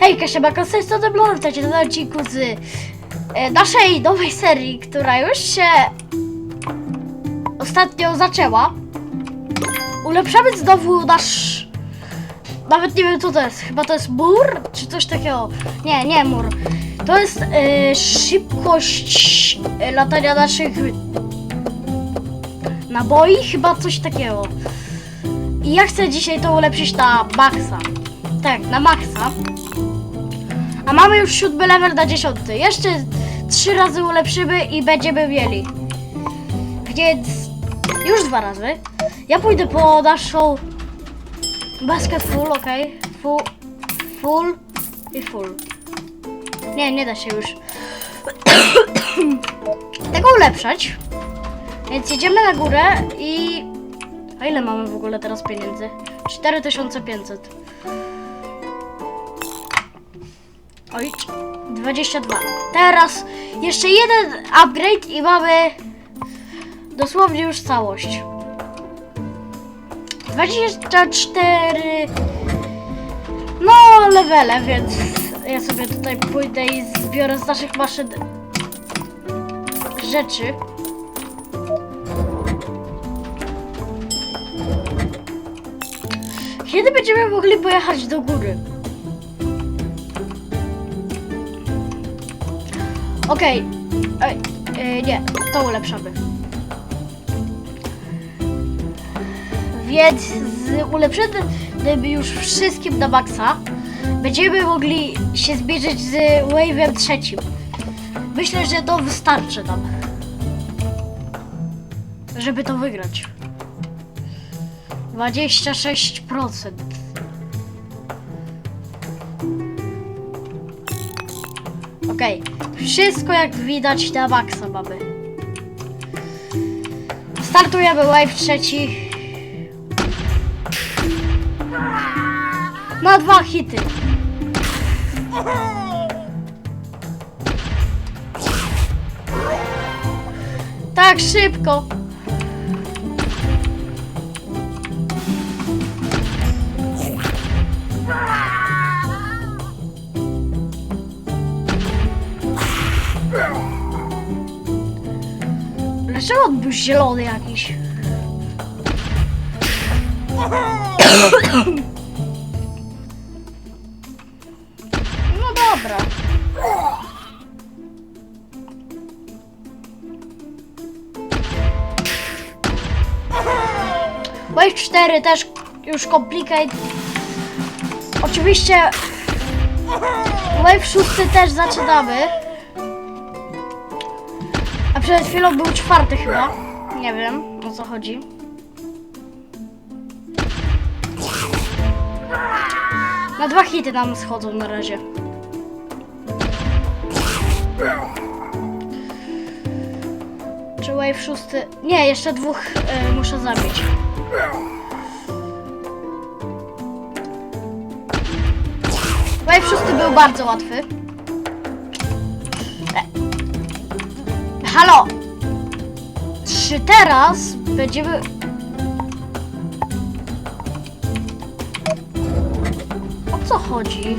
Hej, Kasia Baka, z tej strony Blur, witajcie na odcinku z e, naszej nowej serii, która już się ostatnio zaczęła. Ulepszamy znowu nasz... Nawet nie wiem co to jest, chyba to jest mur, czy coś takiego. Nie, nie mur. To jest e, szybkość e, latania naszych naboi, chyba coś takiego. I ja chcę dzisiaj to ulepszyć na maksa. Tak, na maksa. A mamy już siódmy level na dziesiąty. Jeszcze trzy razy ulepszymy i będziemy mieli. Więc już dwa razy. Ja pójdę po naszą basket full, ok? Full, full i full. Nie, nie da się już tego ulepszać. Więc jedziemy na górę i... A ile mamy w ogóle teraz pieniędzy? 4500. Oj, 22. Teraz jeszcze jeden upgrade i mamy dosłownie już całość. 24 no levele, więc ja sobie tutaj pójdę i zbiorę z naszych maszyn rzeczy. Kiedy będziemy mogli pojechać do góry? Okej. Ej, e, nie, to ulepszamy. Więc z ulepszonym już wszystkim na maksa będziemy mogli się zbliżyć z wave'em trzecim. Myślę, że to wystarczy nam. Żeby to wygrać. 26%. Okej, wszystko jak widać na maksa mamy. Startujemy wave trzeci. Na dwa hity. Tak szybko. On był zielony jakiś? No dobra. Wave 4 też już complicate. Oczywiście Wave 6 też zaczynamy. Przed chwilą był czwarty chyba. Nie wiem o co chodzi. Na dwa hity nam schodzą na razie. Czy wave szósty? Nie, jeszcze dwóch y, muszę zabić. Wave szósty był bardzo łatwy. Halo! Czy teraz będziemy... O co chodzi?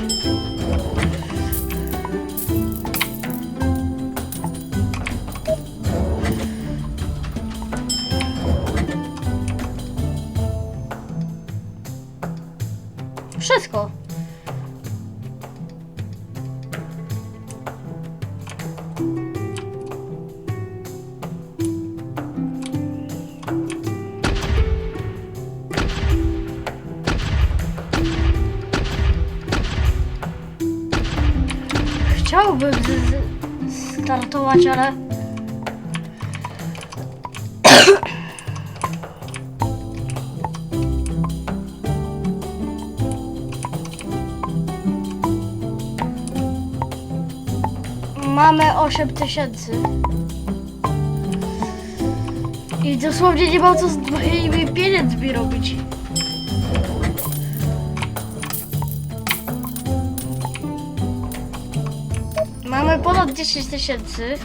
Z, startować, ale... Mamy 8 tysięcy. I dosłownie nie mam co z moimi pieniędzmi robić. ponad 10 tysięcy.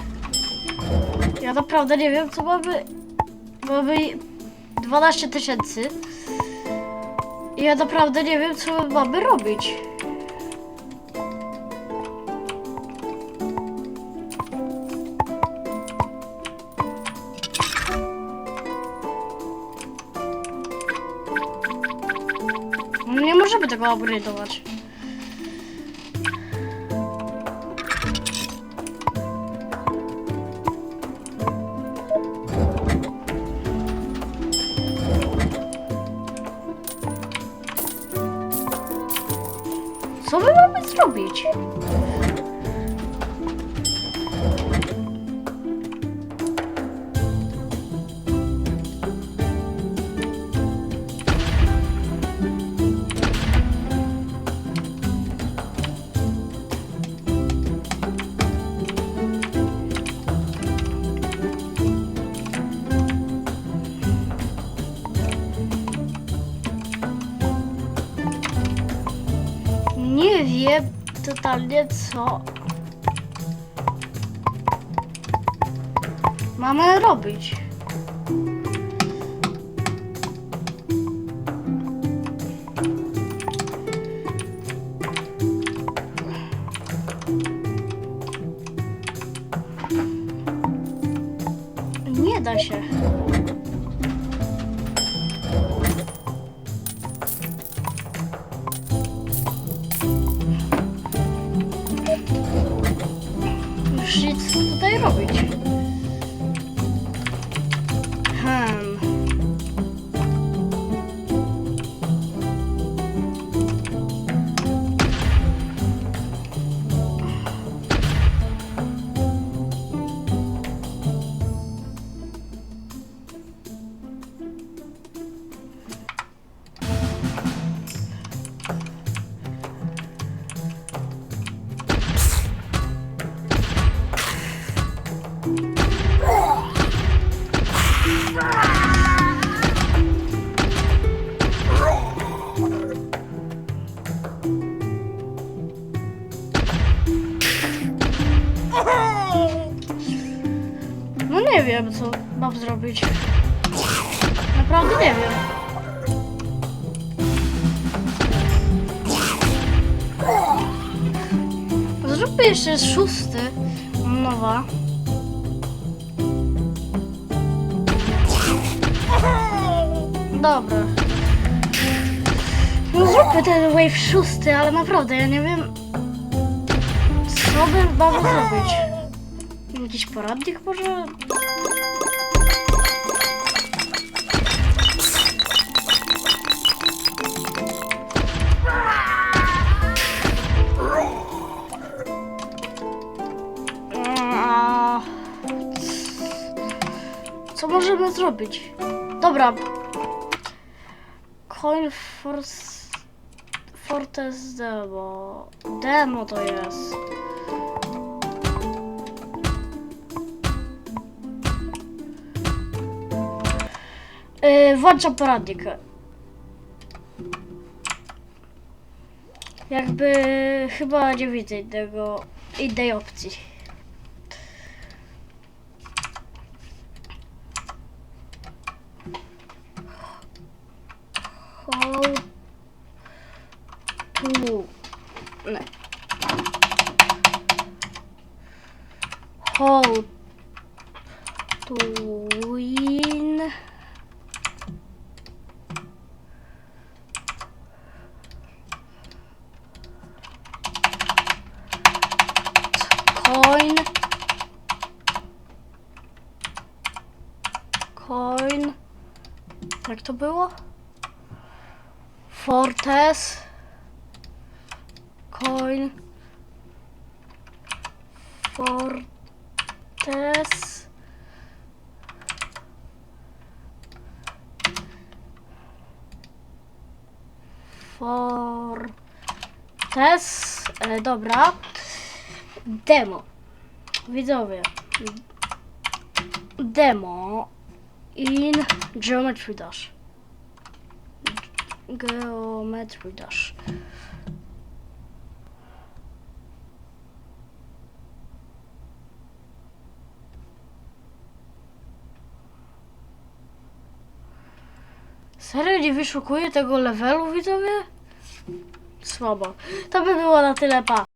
Ja naprawdę nie wiem, co mamy. Mamy 12 tysięcy. I ja naprawdę nie wiem, co mamy robić. Nie możemy tego upgrade'ować. Nie wiem totalnie co mamy robić. Nie da się. Tutaj wiem, co mam zrobić. Naprawdę nie wiem. Zróbmy jeszcze szósty. Nowa. Dobra. No zróbmy ten wave szósty, ale naprawdę ja nie wiem co by mamy zrobić. Poradnik może? Co możemy zrobić? Dobra. Coin Force... Fortes Demo. Demo to jest. Yy, włączam poradnik. Jakby chyba nie widzę innego, innej opcji. How to... Nie. How to Coin. Jak to było? Fortes. Coin. Fortes. Fortes. E, dobra. Demo. Widzowie. Demo in Geometry Dash. Geometry Dash. Serio nie wyszukuję tego levelu, widzowie? Słabo. To by było na tyle, pa.